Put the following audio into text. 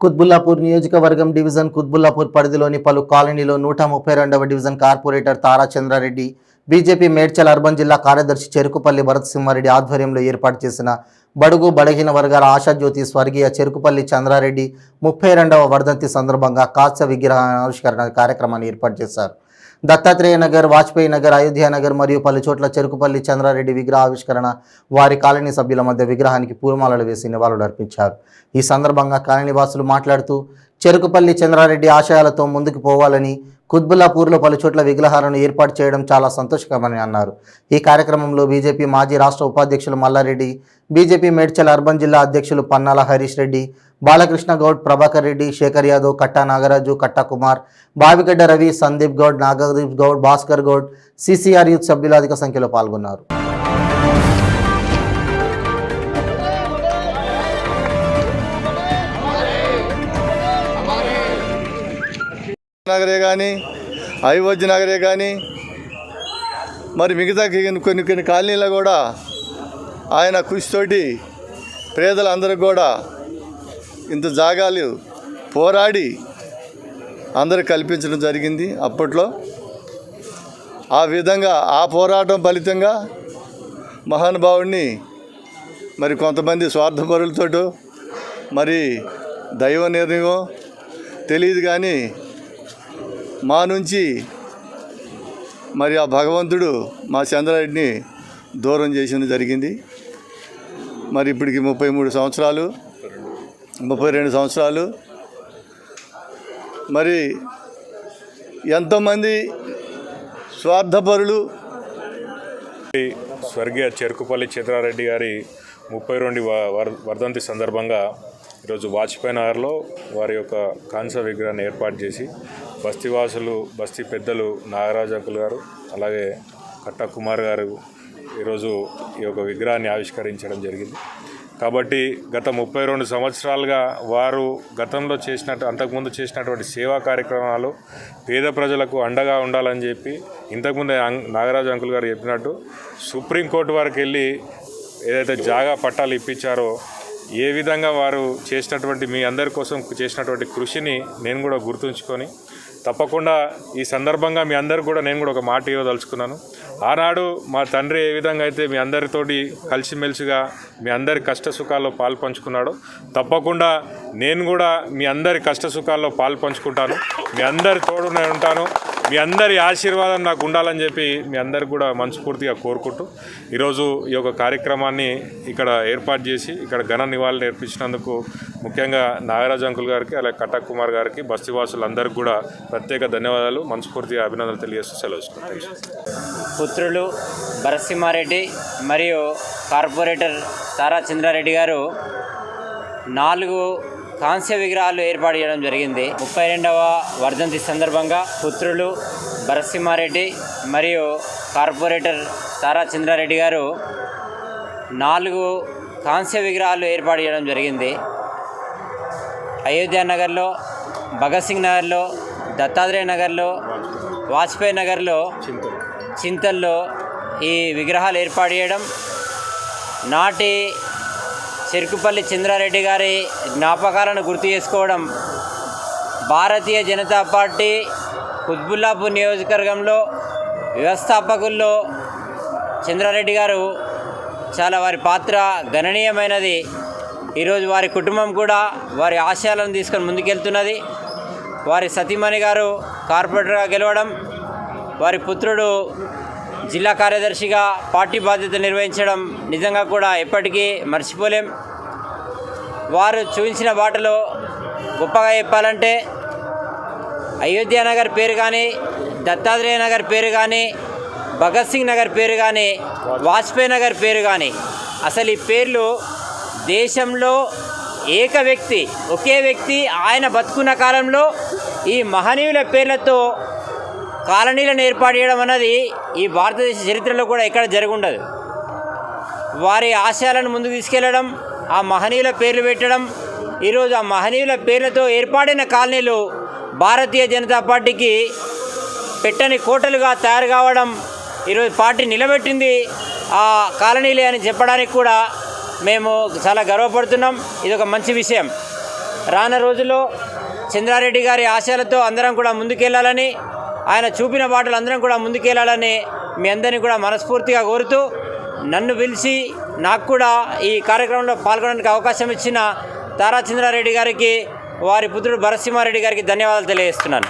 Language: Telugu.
కుత్బుల్లాపూర్ నియోజకవర్గం డివిజన్ కుత్బుల్లాపూర్ పరిధిలోని పలు కాలనీలో నూట ముప్పై రెండవ division corporator Tara Chandra Reddy BJP Medchal urban జిల్లా కార్యదర్శి చెరుకుపల్లి భరత్సింహారెడ్డి ఆధ్వర్యంలో ఏర్పాటు చేసిన బడుగు బడగిన వర్గాల ఆశాజ్యోతి స్వర్గీయ చెరుకుపల్లి చంద్రారెడ్డి ముప్పై రెండవ వర్ధంతి సందర్భంగా కాస్య విగ్రహ ఆవిష్కరణ కార్యక్రమాన్ని ఏర్పాటు చేశారు. దత్తాత్రేయ నగర్ వాజ్పేయి నగర్ అయోధ్య నగర్ మరియు పలు చోట్ల చెరుకుపల్లి చంద్రారెడ్డి విగ్రహ ఆవిష్కరణ వారి కాలనీ సభ్యుల మధ్య విగ్రహానికి పూలమాలలు వేసి నివాళులు అర్పించారు ఈ సందర్భంగా కాలనీవాసులు మాట్లాడుతూ చెరుకుపల్లి చంద్రారెడ్డి ఆశయాలతో ముందుకు పోవాలని కుత్బుల్లాపూర్లో పలు చోట్ల విగ్రహాలను ఏర్పాటు చేయడం చాలా సంతోషకరమని అన్నారు. ఈ కార్యక్రమంలో బీజేపీ మాజీ రాష్ట్ర ఉపాధ్యక్షులు మల్లారెడ్డి బీజేపీ మేడ్చల్ అర్బన్ జిల్లా అధ్యక్షులు పన్నాల హరీష్ రెడ్డి బాలకృష్ణ గౌడ్ ప్రభాకర్ రెడ్డి శేఖర్ యాదవ్ కట్టా నాగరాజు కట్టా కుమార్ బావిగడ్డ రవి సందీప్ గౌడ్ నాగదీప్ గౌడ్ భాస్కర్ గౌడ్ సిసిఆర్ యూత్ సభ్యులు అధిక సంఖ్యలో పాల్గొన్నారు. నగరే కానీ అయోధ్య నగరే కానీ మరి మిగతా కొన్ని కొన్ని కొన్ని కాలనీలో కూడా ఆయన కృషితోటి పేదలందరికి కూడా ఇంత జాగాలు పోరాడి అందరికి కల్పించడం జరిగింది అప్పట్లో. ఆ విధంగా ఆ పోరాటం ఫలితంగా మహానుభావుడిని మరి కొంతమంది స్వార్థపరులతో మరి దైవ నిర్ణయం తెలియదు కానీ మా నుంచి మరి ఆ భగవంతుడు మా చంద్రారెడ్డిని దూరం చేసింది జరిగింది. మరి ఇప్పటికి ముప్పై మూడు సంవత్సరాలు ముప్పై రెండు సంవత్సరాలు. మరి ఎంతోమంది స్వార్థపరులు స్వర్గీయ చెరుకుపల్లి చిత్రారెడ్డి గారి ముప్పై రెండు వర్- వర్ధంతి సందర్భంగా ఈరోజు వాజ్పేయి నగర్లో వారి యొక్క కాంస విగ్రహాన్ని ఏర్పాటు చేసి బస్తీవాసులు బస్తీ పెద్దలు నాగరాజు అంకుల్ గారు అలాగే కట్ట కుమార్ గారు ఈరోజు ఈ యొక్క విగ్రహాన్ని ఆవిష్కరించడం జరిగింది. కాబట్టి గత ముప్పై రెండు సంవత్సరాలుగా వారు గతంలో చేసినట్టు అంతకుముందు చేసినటువంటి సేవా కార్యక్రమాలు పేద ప్రజలకు అండగా ఉండాలని చెప్పి ఇంతకుముందే నాగరాజు అంకుల్ గారు చెప్పినట్టు సుప్రీంకోర్టు వరకు వెళ్ళి ఏదైతే జాగా పట్టాలు ఇప్పించారో ఏ విధంగా వారు చేసినటువంటి మీ అందరి కోసం చేసినటువంటి కృషిని నేను కూడా గుర్తుంచుకొని తప్పకుండా ఈ సందర్భంగా మీ అందరు కూడా నేను కూడా ఒక మాట ఇవ్వదలుచుకున్నాను. ఆనాడు మా తండ్రి ఏ విధంగా అయితే మీ అందరితోటి కలిసిమెలిసిగా మీ అందరి కష్ట సుఖాల్లో పాలు పంచుకున్నాడో తప్పకుండా నేను కూడా మీ అందరి కష్ట సుఖాల్లో పాలు పంచుకుంటాను మీ అందరి తోడునే ఉంటాను. మీ అందరి ఆశీర్వాదం నాకు ఉండాలని చెప్పి మీ అందరికి కూడా మనస్ఫూర్తిగా కోరుకుంటూ ఈరోజు ఈ యొక్క కార్యక్రమాన్ని ఇక్కడ ఏర్పాటు చేసి ఇక్కడ ఘన నివాళులు నేర్పించినందుకు ముఖ్యంగా నాగరాజు అంకుల్ గారికి అలాగే కటక్ కుమార్ గారికి బస్తీవాసులందరికీ కూడా ప్రత్యేక ధన్యవాదాలు. మనస్ఫూర్తిగా అభినందనలు తెలియజేస్తూ సెలవు పుత్రులు భరసింహారెడ్డి మరియు కార్పొరేటర్ తారా చంద్రారెడ్డి గారు నాలుగు కాంస్య విగ్రహాలు ఏర్పాటు చేయడం జరిగింది. ముప్పై రెండవ వర్ధంతి సందర్భంగా పుత్రులు భరసింహారెడ్డి మరియు కార్పొరేటర్ తారా చంద్రారెడ్డి గారు నాలుగు కాంస్య విగ్రహాలు ఏర్పాటు చేయడం జరిగింది. అయోధ్య నగర్లో భగత్ సింగ్ నగర్లో దత్తాత్రేయ నగర్లో వాజ్పేయి నగర్లో చింతల్లో ఈ విగ్రహాలు ఏర్పాటు చేయడం నాటి చెరుకుపల్లి చంద్రారెడ్డి గారి జ్ఞాపకాలను గుర్తు చేసుకోవడం భారతీయ జనతా పార్టీ కుత్బుల్లాపూర్ నియోజకవర్గంలో వ్యవస్థాపకుల్లో చంద్రారెడ్డి గారు చాలా వారి పాత్ర గణనీయమైనది. ఈరోజు వారి కుటుంబం కూడా వారి ఆశయాలను తీసుకొని ముందుకెళ్తున్నది. వారి సతీమణి గారు కార్పొరేటర్గా గెలవడం వారి పుత్రుడు జిల్లా కార్యదర్శిగా పార్టీ బాధ్యత నిర్వహించడం నిజంగా కూడా ఎప్పటికీ మర్చిపోలేం. వారు చూపించిన బాటలో గొప్పగా చెప్పాలంటే అయోధ్య నగర్ పేరు కానీ దత్తాత్రేయ నగర్ పేరు కానీ భగత్ సింగ్ నగర్ పేరు కానీ వాజ్పేయి నగర్ పేరు కానీ అసలు ఈ పేర్లు దేశంలో ఏక వ్యక్తి ఒకే వ్యక్తి ఆయన బతుకున్న కాలంలో ఈ మహనీయుల పేర్లతో కాలనీలను ఏర్పాటు చేయడం అన్నది ఈ భారతదేశ చరిత్రలో కూడా ఎక్కడ జరుగుండదు. వారి ఆశయాలను ముందుకు తీసుకెళ్ళడం ఆ మహనీయుల పేర్లు పెట్టడం ఈరోజు ఆ మహనీయుల పేర్లతో ఏర్పాటైన కాలనీలు భారతీయ జనతా పార్టీకి పెట్టని కోటలుగా తయారు కావడం ఈరోజు పార్టీ నిలబెట్టింది. ఆ కాలనీలే అని చెప్పడానికి కూడా మేము చాలా గర్వపడుతున్నాం. ఇది ఒక మంచి విషయం. రానున్న రోజుల్లో చంద్రారెడ్డి గారి ఆశయాలతో అందరం కూడా ముందుకెళ్ళాలని ఆయన చూపిన బాటలు అందరం కూడా ముందుకెళ్ళాలని మీ అందరినీ కూడా మనస్ఫూర్తిగా కోరుతూ నన్ను పిలిచి నాకు కూడా ఈ కార్యక్రమంలో పాల్గొనడానికి అవకాశం ఇచ్చిన తారాచంద్రారెడ్డి గారికి వారి పుత్రుడు భరసింహారెడ్డి గారికి ధన్యవాదాలు తెలియజేస్తున్నాను.